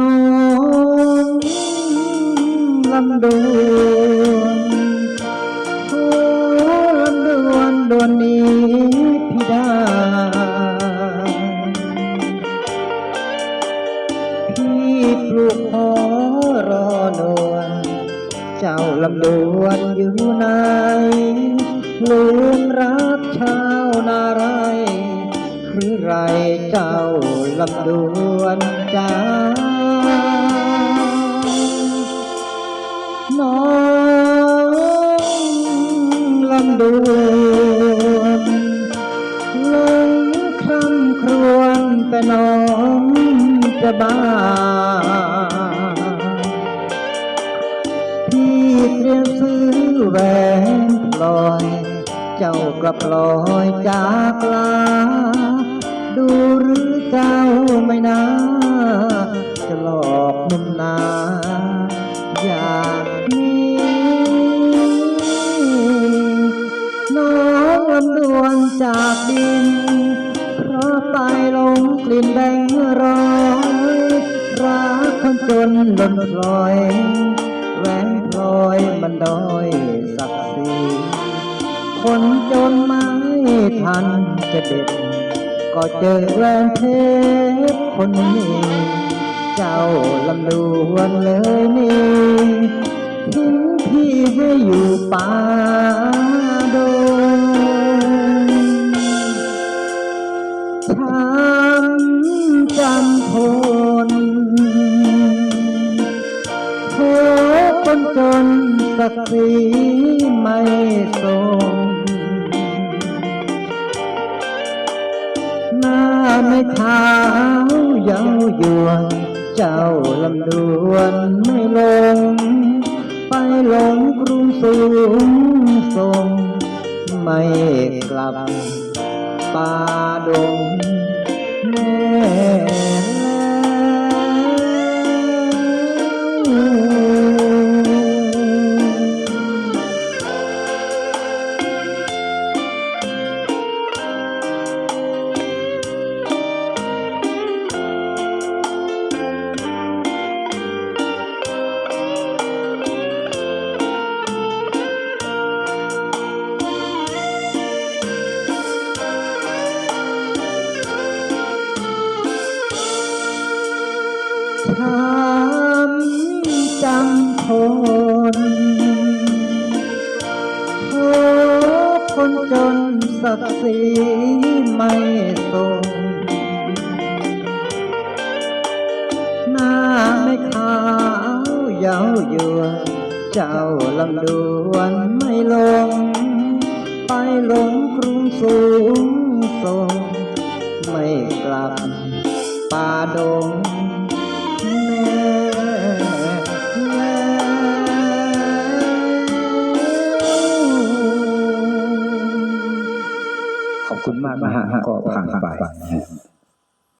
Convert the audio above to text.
น้องลำดวนโอ้ลำดวนดวนนี้พิดาพี่ปลูกพอรอนวนเจ้าลำดวนอยู่ไหนลืมรักชาวนาไร หรือไรเจ้า ลำดวนจ้าน้องลำดวนหลงคร่ำครวญแต่น้องจะบ้าพี่เตรียมซื้อแหวนพลอย เจ้ากลับลอยจากลาดู เจ้าไม่นาจะหลอกนุ่มนา อย่างนี้น้องลำดวนจากดิน เพราะไปลงกลิ่นแบงร้อยรักคนจนหล่นพลอยแหวนพลอยมันด้อยศักดิ์ศรีคนจนไม่ทันจะเด็ด ก็เจอแหวนเพชรคนนี้ เจ้าลำดวนเลยนี่ทิ้งพี่ให้อยู่ป่าดงช้ำจำทนโหคนจนศักดิ์ศรีไม่ทร ไม่ขาวเย้ายวนเจ้าลำดวนไม่ลง ไปลงกรุงสูงทรงไม่กลับป่าดง ช้ำจำทนโทษคนจนศักดิ์ศรีไม่ทรงหน้าไม่ขาวเย้ายวนเจ้าลำดวนไม่ลง ไปหลงกรุงสูงทรงไม่กลับป่าดง คุณมากนะฮะก็ผ่านไป